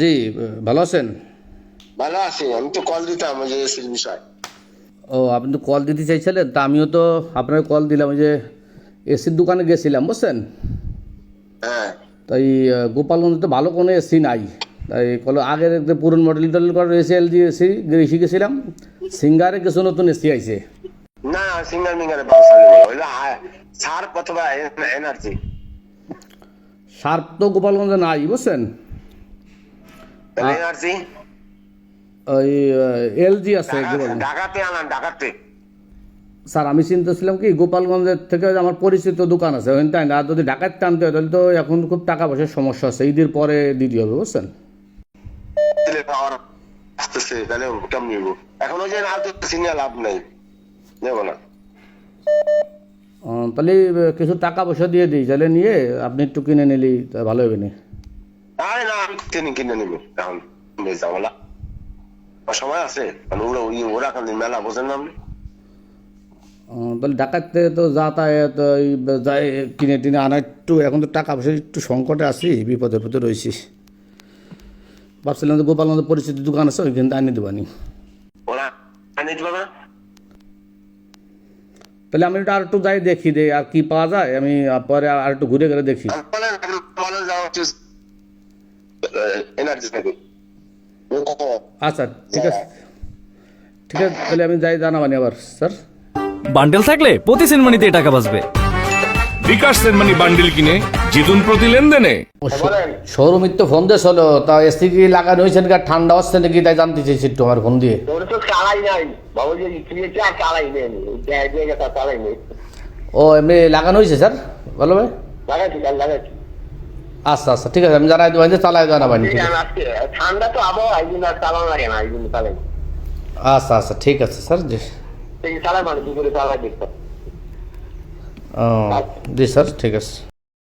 জি ভালো আছেন? ভালো আছি। আমি তো কল দিতাম যে বিষয়। ও আপনি তো কল দিতে চাইছিলেন তা আমিও তো আপনার কল দিলাম ওই যে এসির দোকানে গেছিলাম বুঝছেন? হ্যাঁ। তাই গোপালগঞ্জে তো ভালো কোনো এসি নাই। তাই কল আগের একটা পুরনো মডেল টডেল করার AC L G AC AC গেছিলাম সিঙ্গারে কিছু নতুন এসি আইছে। না সিঙ্গার মিঙ্গারে বাউস আলি বলো ওইটা সার অথবা এনার্জি। শার্প তো গোপালগঞ্জে নাই বুঝছেন? ওই এলজি আছে ঢাকাতে আনান ঢাকাতে। স্যার আমি চিন্তা ছিলাম কি গোপালগঞ্জের থেকে আমার পরিচিত দোকান আছে ওখানে তাই না আর যদি ঢাকায় টানতে হয় তাহলে তো এখন খুব টাকা পয়সার সমস্যা আছে ঈদের পরে দিতে হবে বুঝছেন? আসতেছে তাহলে কেমন নিব? এখন ওই যে না তো সিনিয়র লাভ নেই নেব না। তাহলে কিছু টাকা পয়সা দিয়ে দিই তাহলে নিয়ে আপনি একটু কিনে নিলি ভালো হবে না। আরে না আমি কিনে কিনে নিবো। এখন সময় আছে। কারণ ওরা ওই ওরা এখন মেলা বোঝেন না আপনি? ঢাকাতে তো যাতায়াত কিনে টিনে আনা একটু এখন তো টাকা পয়সা একটু সংকটে আছি বিপদের ভিতরে রয়েছি। ভাবছিলাম যে পরিচিত দোকান আছে ওইখান থেকে আনি দেবানি ওরা আনি দিবে না? তাহলে আমি আর একটু যাই দেখি দে আর কি পাওয়া যায়। আমি পরে আর একটু ঘুরে ঘুরে দেখি। এনার্জি থাকে আচ্ছা ঠিক আছে। ঠিক আছে তাহলে আমি যাই জানাবানি আবার স্যার। বান্ডেল থাকলে প্রতি সিনেমানিতে টাকা বাঁচবে। বিকাশ সেনমানি বান্ডিল কিনে জিতুন প্রতি লেনদেনে। বলেন। তো ফোন দিয়ে হলো তা এসি কি লাগানো হয়েছে নাকি? ঠান্ডা হচ্ছে নাকি? তাই জানতে চাইছি আমার ফোন দিয়ে। তো চালাই নাই। বাবু যে আর চালাই নেই? চালাই নেই। ও এমনি লাগানো হয়েছে স্যার? ভালো ভাই? লাগাচ্ছি লাগাচ্ছি আচ্ছা আচ্ছা ঠিক আছে আমি জানাই দেবেন যে চালাই জানাবানি ঠিক আছে আজকে ঠান্ডা তো আবহাওয়া এই জন্য আর চালানো লাগে না এই জন্য চালাই। আচ্ছা আচ্ছা ঠিক আছে স্যার জি। সেই চালাই মানে দুপুরে চালাই দেখতে। ও জি স্যার ঠিক আছে।